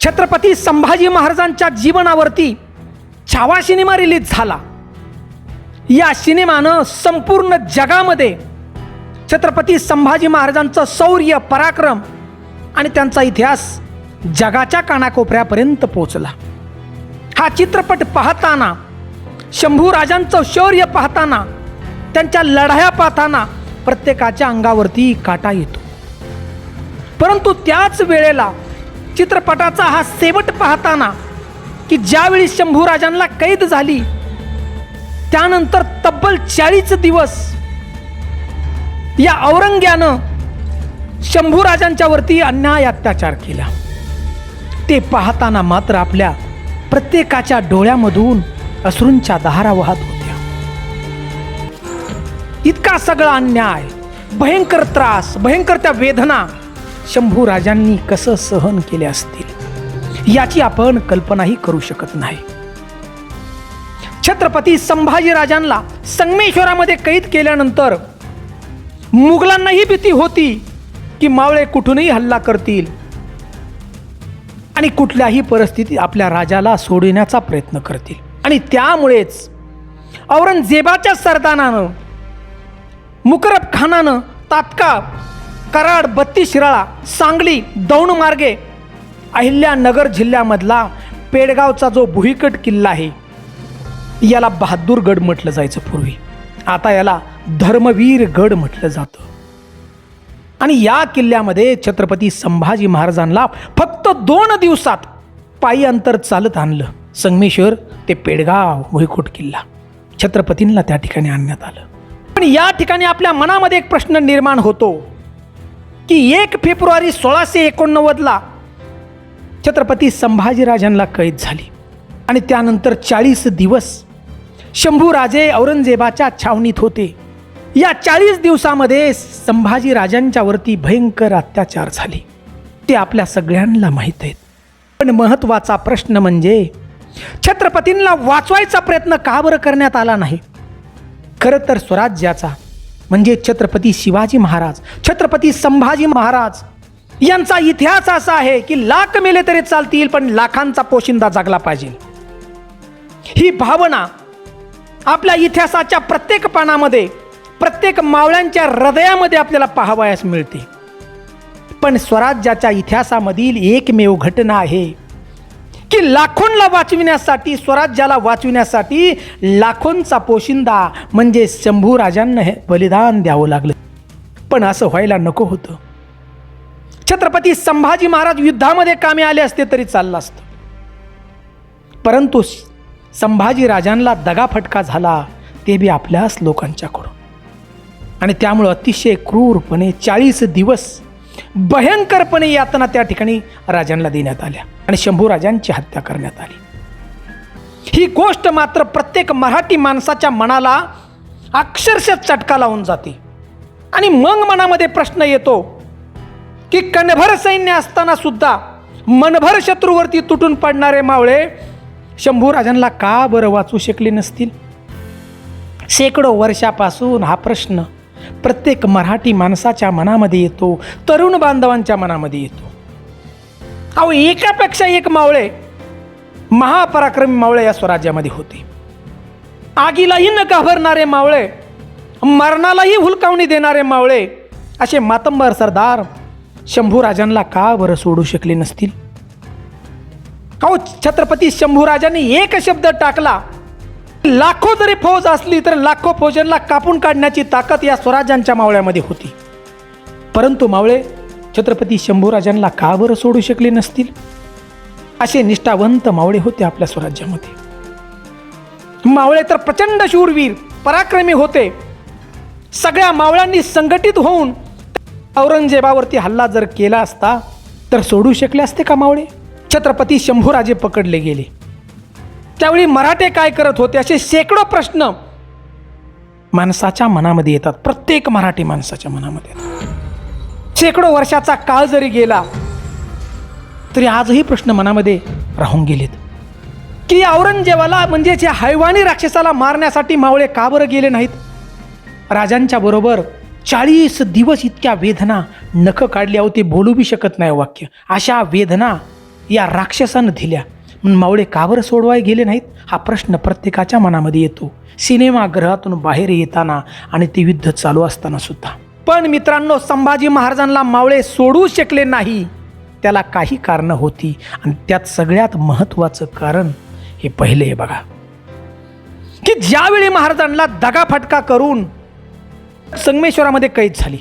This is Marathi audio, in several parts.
छत्रपती संभाजी महाराजांच्या जीवनावरती छावा सिनेमा रिलीज झाला. या सिनेमानं संपूर्ण जगामध्ये छत्रपती संभाजी महाराजांचं शौर्य पराक्रम आणि त्यांचा इतिहास जगाच्या कानाकोपऱ्यापर्यंत पोचला हा चित्रपट पाहताना शंभू राजांचं शौर्य पाहताना त्यांच्या लढाया पाहताना प्रत्येकाच्या अंगावरती काटा येतो. परंतु त्याच वेळेला चित्रपटाचा हा शेवट पाहताना की ज्यावेळी शंभू राजांना कैद झाली त्यानंतर तब्बल चाळीस दिवस या औरंग्यानं शंभूराजांच्यावरती अन्याय अत्याचार केला. ते पाहताना मात्र आपल्या प्रत्येकाच्या डोळ्यामधून अश्रूंच्या दहारा वाहत होत्या. इतका सगळा अन्याय भयंकर त्रास भयंकर त्या वेदना शंभू राजांनी कसं सहन केले असतील? याची आपण कल्पनाही करू शकत नाही. छत्रपती संभाजीराजांना संगमेश्वरामध्ये कैद केल्यानंतर मुघलांनाही भीती होती की मावळे कुठूनही हल्ला करतील आणि कुठल्याही परिस्थितीत आपल्या राजाला सोडविण्याचा प्रयत्न करतील. आणि त्यामुळेच औरंगजेबाच्या सरदानानं मुकरब खानानं तात्काळ कराड बत्तीस शिराळा सांगली दौंड मार्गे अहिल्यानगर जिल्ह्यामधला पेडगावचा जो भुईकट किल्ला आहे याला बहादूरगड म्हटलं जायचं पूर्वी. आता याला धर्मवीर गड म्हटलं जातं. आणि या किल्ल्यामध्ये छत्रपती संभाजी महाराजांना फक्त दोन दिवसात पायी अंतर चालत आणलं. संगमेश्वर ते पेडगाव भुईकोट किल्ला छत्रपतींना त्या ठिकाणी आणण्यात आलं. पण या ठिकाणी आपल्या मनामध्ये एक प्रश्न निर्माण होतो. की एक फेब्रुवारी सोळाशे एकोणनव्वदला छत्रपती संभाजीराजांना कैद झाली. आणि त्यानंतर चाळीस दिवस शंभूराजे औरंगजेबाच्या छावणीत होते. या चाळीस दिवसामध्ये संभाजीराजांच्यावरती भयंकर अत्याचार झाले. ते आपल्या सगळ्यांना माहीत आहेत. पण महत्त्वाचा प्रश्न म्हणजे छत्रपतींना वाचवायचा प्रयत्न का बरं करण्यात आला नाही? खरं तर स्वराज्याचा म्हणजे छत्रपती शिवाजी महाराज छत्रपती संभाजी महाराज. यांचा इतिहास असा आहे की लाख मेले तरी चालतील पण लाखांचा पोशिंदा जागला पाहिजे. ही भावना आपल्या इतिहासाच्या प्रत्येक पानामध्ये प्रत्येक मावळ्यांच्या हृदयामध्ये आपल्याला पाहावयास मिळते. पण स्वराज्याच्या इतिहासामधील एकमेव घटना आहे की लाखोंला वाचविण्यासाठी स्वराज्याला वाचविण्यासाठी लाखोंचा पोशिंदा म्हणजे शंभू राजांना हे बलिदान द्यावं लागलं. पण असं व्हायला नको होतं. छत्रपती संभाजी महाराज युद्धामध्ये कामे आले असते तरी चाललं असतं. परंतु संभाजी राजांना दगाफटका झाला ते बी आपल्याच लोकांच्याकडून. आणि त्यामुळं अतिशय क्रूरपणे चाळीस दिवस भयंकरपणे यातना त्या ठिकाणी राजांना देण्यात आल्या आणि शंभू राजांची हत्या करण्यात आली. ही गोष्ट मात्र प्रत्येक मराठी माणसाच्या मनाला अक्षरशः चटका लावून जाते. आणि मग मनामध्ये प्रश्न येतो की कणभर सैन्य असताना सुद्धा मनभर शत्रूवरती तुटून पडणारे मावळे शंभू राजांना का बरं वाचू शकले नसतील? शेकडो वर्षापासून हा प्रश्न प्रत्येक मराठी माणसाच्या मनामध्ये येतो तरुण बांधवांच्या मनामध्ये येतो. अहो एकापेक्षा एक मावळे महापराक्रमी मावळे या स्वराज्यामध्ये होते. आगीलाही न घाबरणारे मावळे मरणालाही हुलकावणी देणारे मावळे असे मातंबर सरदार शंभू राजांना का बरं सोडू शकले नसतील? अहो छत्रपती शंभूराजांनी एक शब्द टाकला लाखो जरी फौज असली तर लाखो फौजांना कापून काढण्याची ताकद या स्वराज्यांच्या मावळ्यामध्ये होती. परंतु मावळे छत्रपती शंभूराजांना का बरं सोडू शकले नसतील? असे निष्ठावंत मावळे होते आपल्या स्वराज्यामध्ये. मावळे तर प्रचंड शूरवीर पराक्रमी होते. सगळ्या मावळ्यांनी संघटित होऊन औरंगजेबावरती हल्ला जर केला असता तर सोडू शकले असते का मावळे? छत्रपती शंभूराजे पकडले गेले. त्यावेळी मराठे काय करत होते असे शेकडो प्रश्न माणसाच्या मनामध्ये येतात. प्रत्येक मराठी माणसाच्या मनामध्ये येतात. शेकडो वर्षाचा काळ जरी गेला तरी आजही प्रश्न मनामध्ये राहून गेलेत. की औरंगजेबाला म्हणजे या हैवानी राक्षसाला मारण्यासाठी मावळे का बरं गेले नाहीत? राजांच्या बरोबर चाळीस दिवस इतक्या वेदना नखं काढली अहो ते बोलू बी शकत नाही वाक्य. अशा वेदना या राक्षसानं दिल्या. मावळे का बरं सोडवाय गेले नाहीत? हा प्रश्न प्रत्येकाच्या मनामध्ये येतो. सिनेमागृहातून बाहेर येताना आणि ते युद्ध चालू असताना सुद्धा. पण मित्रांनो संभाजी महाराजांना मावळे सोडू शकले नाही. त्याला काही कारणं होती आणि त्यात सगळ्यात महत्त्वाचं कारण हे पहिले आहे बघा. की ज्यावेळी महाराजांना दगाफटका करून संगमेश्वरामध्ये कैद झाली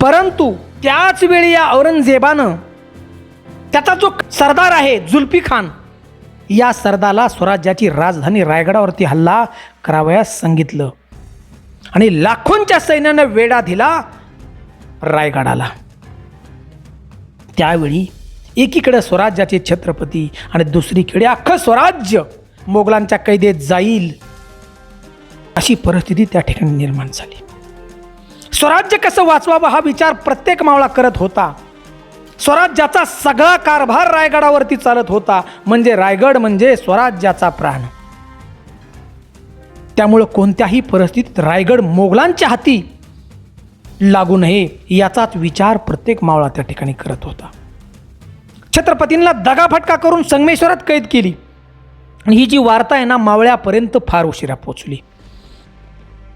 परंतु त्याच वेळी या औरंगजेबानं त्याचा जो सरदार आहे जुल्फी खान या सरदाला स्वराज्याची राजधानी रायगडावरती हल्ला करावयास सांगितलं. आणि लाखोंच्या सैन्यानं वेढा दिला रायगडाला. त्यावेळी एकीकडे स्वराज्याचे छत्रपती आणि दुसरीकडे अख्खं स्वराज्य मोगलांच्या कैदेत जाईल अशी परिस्थिती त्या ठिकाणी निर्माण झाली. स्वराज्य कसं वाचवावं हा विचार प्रत्येक मावळा करत होता. स्वराज्याचा सगळा कारभार रायगडावरती चालत होता. म्हणजे रायगड म्हणजे स्वराज्याचा प्राण. त्यामुळं कोणत्याही परिस्थितीत रायगड मोगलांच्या हाती लागू नये याचाच विचार प्रत्येक मावळा त्या ठिकाणी करत होता. छत्रपतींना दगाफटका करून संगमेश्वरात कैद केली. आणि ही जी वार्ता आहे ना मावळ्यापर्यंत फार उशिरा पोचली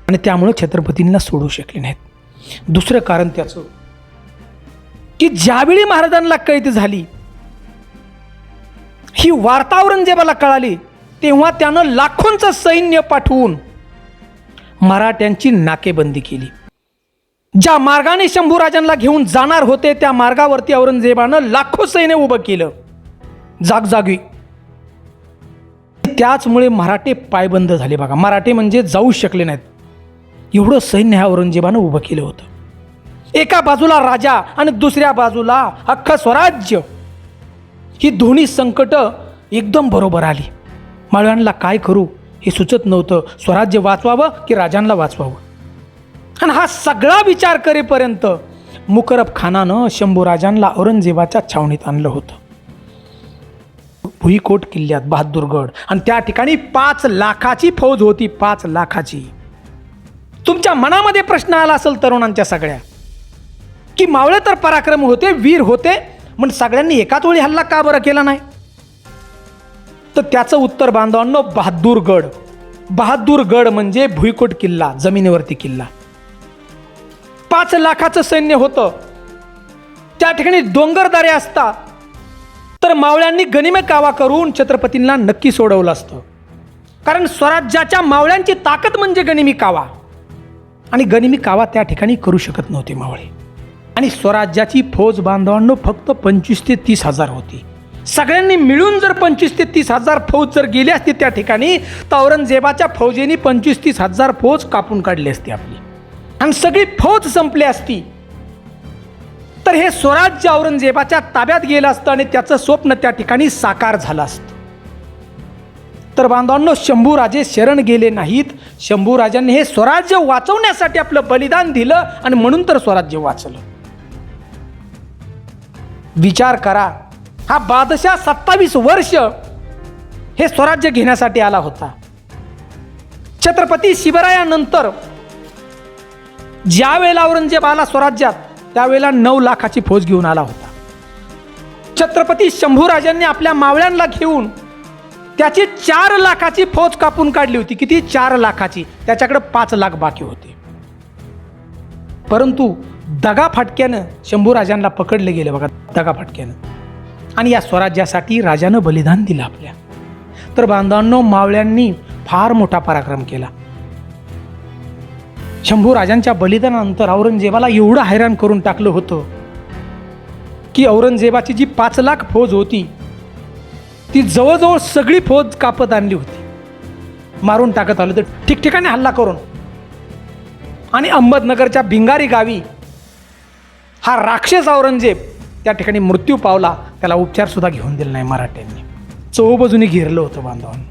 आणि त्यामुळं छत्रपतींना सोडू शकले नाहीत. दुसरं कारण त्याचं की ज्यावेळी महाराजांना कैदी झाली ही वार्ता औरंगजेबाला कळाली तेव्हा त्यानं लाखोंचं सैन्य पाठवून मराठ्यांची नाकेबंदी केली. ज्या मार्गाने शंभूराजांना घेऊन जाणार होते त्या मार्गावरती औरंगजेबानं लाखो सैन्य उभं केलं. जागजागी. त्याचमुळे मराठे पायबंद झाले बघा. मराठे म्हणजे जाऊ शकले नाहीत. एवढं सैन्य ह्या औरंगजेबानं उभं केलं होतं. एका बाजूला राजा आणि दुसऱ्या बाजूला अख्खं स्वराज्य. ही दोन्ही संकट एकदम बरोबर आली. माळव्यांना काय करू हे सुचत नव्हतं. स्वराज्य वाचवावं की राजांना वाचवावं? आणि हा सगळा विचार करेपर्यंत मुकरब खानानं शंभूराजांना औरंगजेबाच्या छावणीत आणलं होतं. भुईकोट किल्ल्यात बहादूरगड आणि त्या ठिकाणी पाच लाखाची फौज होती पाच लाखाची. तुमच्या मनामध्ये प्रश्न आला असेल तरुणांच्या सगळ्या. की मावळे तर पराक्रम होते वीर होते मग सगळ्यांनी एकाच वेळी हल्ला का बरं केला नाही? तर त्याचं उत्तर बांधवांनो बहादूरगड बहादूरगड म्हणजे भुईकोट किल्ला जमिनीवरती किल्ला. पाच लाखाचं सैन्य होतं. त्या ठिकाणी डोंगरदारे असतात तर मावळ्यांनी गनिमे कावा करून छत्रपतींना नक्की सोडवलं असतं. कारण स्वराज्याच्या मावळ्यांची ताकद म्हणजे गनिमी कावा. आणि गनिमी कावा त्या ठिकाणी करू शकत नव्हते मावळे. आणि स्वराज्याची फौज बांधवांनो फक्त पंचवीस ते तीस हजार होती. सगळ्यांनी मिळून जर पंचवीस ते तीस हजार फौज जर गेली असती त्या ठिकाणी तर औरंगजेबाच्या फौजेने पंचवीस तीस हजार फौज कापून काढली असती आपली. आणि सगळी फौज संपली असती. तर हे स्वराज्य औरंगजेबाच्या ताब्यात गेलं असतं आणि त्याचं स्वप्न त्या ठिकाणी साकार झालं असतं. तर बांधवांनो शंभूराजे शरण गेले नाहीत. शंभूराजांनी हे स्वराज्य वाचवण्यासाठी आपलं बलिदान दिलं आणि म्हणून तर स्वराज्य वाचलं. विचार करा. हा बादशाह सत्तावीस वर्ष हे स्वराज्य घेण्यासाठी आला होता. छत्रपती शिवरायानंतर ज्या वेळेला औरंगजेब आला स्वराज्यात त्यावेळेला नऊ लाखाची फौज घेऊन आला होता. छत्रपती शंभूराजांनी आपल्या मावळ्यांना घेऊन त्याची चार लाखाची फौज कापून काढली होती. किती? चार लाखाची. त्याच्याकडे पाच लाख बाकी होते. परंतु दगा फाटक्यानं शंभूराजांना पकडलं गेलं बघा दगा फाटक्यानं. आणि या स्वराज्यासाठी राजानं बलिदान दिलं आपल्या. तर बांधवांनो मावळ्यांनी फार मोठा पराक्रम केला. शंभू राजांच्या बलिदानानंतर औरंगजेबाला एवढं हैराण करून टाकलं होतं की औरंगजेबाची जी पाच लाख फौज होती ती जवळजवळ सगळी फौज कापत आणली होती. मारून टाकत आलं तर ठिकठिकाणी हल्ला करून. आणि अहमदनगरच्या भिंगारी गावी हा राक्षस औरंगजेब त्या ठिकाणी मृत्यू पावला त्याला उपचारसुद्धा घेऊन दिला नाही मराठ्यांनी. चौबाजूनी घेरलं होतं बांधवांनी.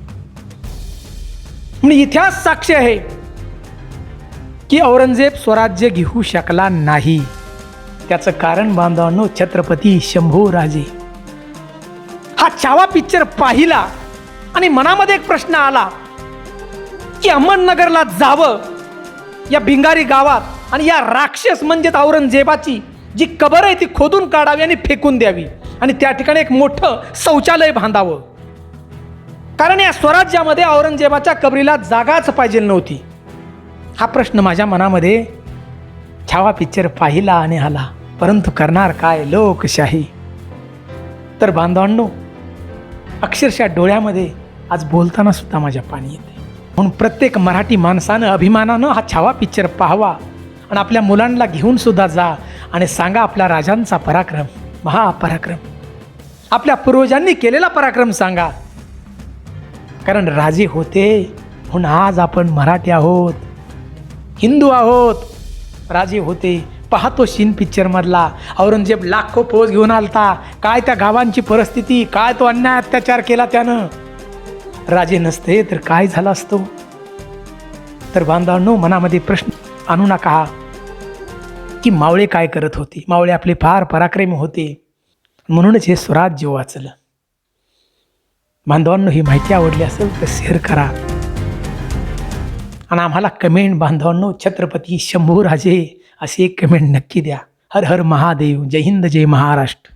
म्हणजे इतिहास साक्षी आहे की औरंगजेब स्वराज्य घेऊ शकला नाही. त्याचं कारण बांधवांनो छत्रपती शंभू राजे हा छावा पिक्चर पाहिला आणि मनामध्ये एक प्रश्न आला की अहमदनगरला जावं या भिंगारी गावात आणि या राक्षस म्हणजेच औरंगजेबाची जी कबर आहे ती खोदून काढावी आणि फेकून द्यावी. आणि त्या ठिकाणी एक मोठं शौचालय बांधावं. कारण या स्वराज्यामध्ये औरंगजेबाच्या कबरीला जागाच पाहिजे नव्हती. हा प्रश्न माझ्या मनामध्ये छावा पिक्चर पाहिला आणि आला. परंतु करणार काय लोकशाही? तर बांधवांनो अक्षरशः डोळ्यामध्ये आज बोलताना सुद्धा माझ्या पाणी येते. म्हणून प्रत्येक मराठी माणसानं अभिमानानं हा छावा पिक्चर पाहावा. आणि आपल्या मुलांना घेऊन सुद्धा जा आणि सांगा आपल्या राजांचा पराक्रम महापराक्रम. आपल्या पूर्वजांनी केलेला पराक्रम सांगा. कारण राजे होते म्हणून आज आपण मराठी आहोत हिंदू आहोत. राजे होते पाहतो शिन पिक्चरमधला औरंगजेब लाखो फौज घेऊन आलता. काय त्या गावांची परिस्थिती काय तो अन्याय अत्याचार केला त्यानं? राजे नसते तर काय झाला असतो? तर बांधवांनो मनामध्ये प्रश्न आणू नका. की मावळे काय करत होते? मावळे आपले फार पराक्रमी होते. म्हणूनच हे स्वराज्य वाचलं. बांधवांनो ही माहिती आवडली असेल तर शेअर करा. आणि आम्हाला कमेंट बांधवांनो छत्रपती शंभूराजे असे एक कमेंट नक्की द्या. हर हर महादेव जय हिंद जय महाराष्ट्र.